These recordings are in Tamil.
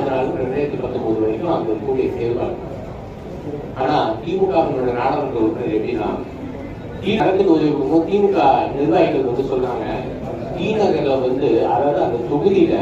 பதினாலு ரெண்டாயிரத்தி பத்தொன்பது வரைக்கும் அந்த கூடிய செயல்பாடு ஆனா திமுக அவங்களோட நாடாளுமன்ற உறுப்பினர் எப்படின்னா தி நடக்குது உதவிக்கும் திமுக நிர்வாகிகள் வந்து சொன்னாங்க டி நகர்ல வந்து அதாவது அந்த தொகுதியில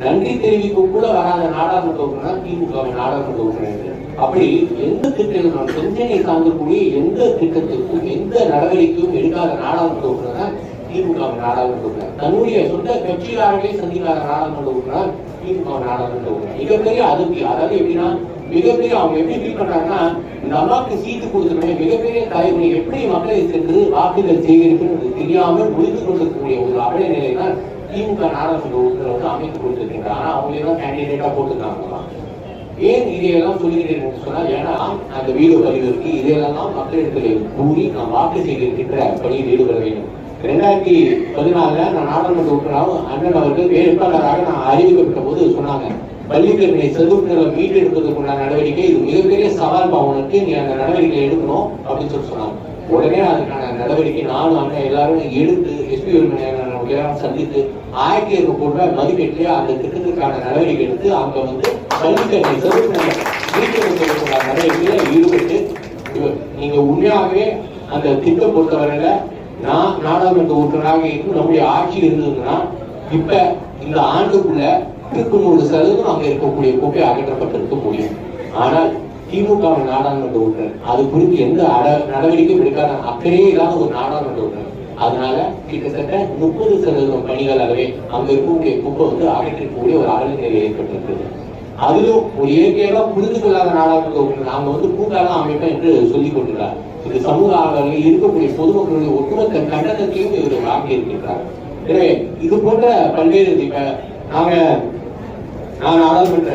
நன்றி தெரிவிக்க கூட வராத நாடாளுமன்ற உறுப்பினர் திமுக நாடாளுமன்ற உறுப்பினர் அப்படி எந்த திட்டங்களும் செஞ்சனை சார்ந்திருக்கக்கூடிய எந்த திட்டத்திற்கும் எந்த நடவடிக்கையும் எடுக்காத நாடாளுமன்ற உறுப்பினர் திமுக நாடாளுமன்ற உறுப்பினர். தன்னுடைய சொந்த கட்சியாளர்களே சந்திக்காத நாடாளுமன்ற உறுப்பினர் திமுக நாடாளுமன்ற உறுப்பினர். மிகப்பெரிய அதிருப்தி. அதாவது எப்படின்னா மிகப்பெரிய அவங்க எப்படி ஃபீல் பண்றாங்கன்னா இந்த அம்மாவுக்கு சீட்டு கொடுத்துருமே மிகப்பெரிய தலைவனை எப்படி மக்களை சென்று வாக்குகள் சேகரிப்புன்னு தெரியாமல் முடிந்து கொண்டிருக்கக்கூடிய ஒரு அபய நிலை தான் திமுக நாடாளுமன்ற உறுப்பினர் வந்து அமைத்து கொடுத்திருக்கின்றாங்க ஆனா அவங்க தான் கேண்டிடேட்டா போட்டுருக்காங்களாம் ஏன் இதையெல்லாம் சொல்லுகிறேன் என்று சொன்னால் ஏன்னா அந்த வீடு பதிவு இருக்கு இதையெல்லாம் மக்களிடத்தில் கூறி நாம் வாக்கு செய்திருக்கின்ற பணியில் ஈடுபட வேண்டும். ரெண்டாயிரத்தி பதினாலுல நான் நாடாளுமன்ற உறுப்பினராகவும் அண்ணன் அவர்கள் வேட்பாளராக நான் அறிவிக்கப்பட்ட போது சொன்னாங்க பள்ளிக்கல்வியை மீட்டு மீட்டெடுப்பதற்குள்ள நடவடிக்கை இது மிகப்பெரிய சவால் பாவனுக்கு நீ அந்த நடவடிக்கை எடுக்கணும் அப்படின்னு சொல்லி சொன்னாங்க. உடனே அதுக்கான நடவடிக்கை நானும் அண்ணன் எல்லாரும் எடுத்து எஸ்பி எல்லாரும் சந்தித்து ஆயிரத்தி இருநூறு ரூபாய் மதிப்பீட்டிலே அந்த திட்டத்திற்கான நடவடிக்கை எடுத்து அங்க வந்து பள்ளிக்கல்வி மீட்டு மீட்டெடுப்பதற்குள்ள நடவடிக்கையில ஈடுபட்டு நீங்க உண்மையாகவே அந்த திட்டம் பொறுத்தவரையில நான் நாடாளுமன்ற உறுப்பினராக இருக்கும் நம்முடைய ஆட்சி இருந்ததுன்னா இப்ப இந்த ஆண்டுக்குள்ள நூறு சதவீதம் அங்க இருக்கக்கூடிய குப்பை அகற்றப்பட்டிருக்க முடியும். ஆனால் திமுக நாடாளுமன்ற உறுப்பினர் அது குறித்து எந்த நடவடிக்கையும் எடுக்காத அக்கறையே இல்லாத ஒரு நாடாளுமன்ற உறுப்பினர். அதனால கிட்டத்தட்ட முப்பது சதவீதம் பணிகள் அளவே அங்க இருக்கக்கூடிய குப்பை வந்து அகற்றக்கூடிய ஒரு அகநிலை ஏற்பட்டிருக்கிறது அதுவும் ஒரு இயற்கையெல்லாம் புரிந்து கொள்ளாத நாடாக நாங்க வந்து கூட்டாளம் அமைப்பேன் என்று சொல்லிக் கொண்டுள்ளார் இது சமூக ஆர்வலர்கள் இருக்கக்கூடிய பொதுமக்களுடைய ஒட்டுமொத்த கண்டனத்தையும் இவர் வாங்கி இருக்கின்றார் எனவே இது போன்ற பல்வேறு இப்ப நாங்க நான் நாடாளுமன்ற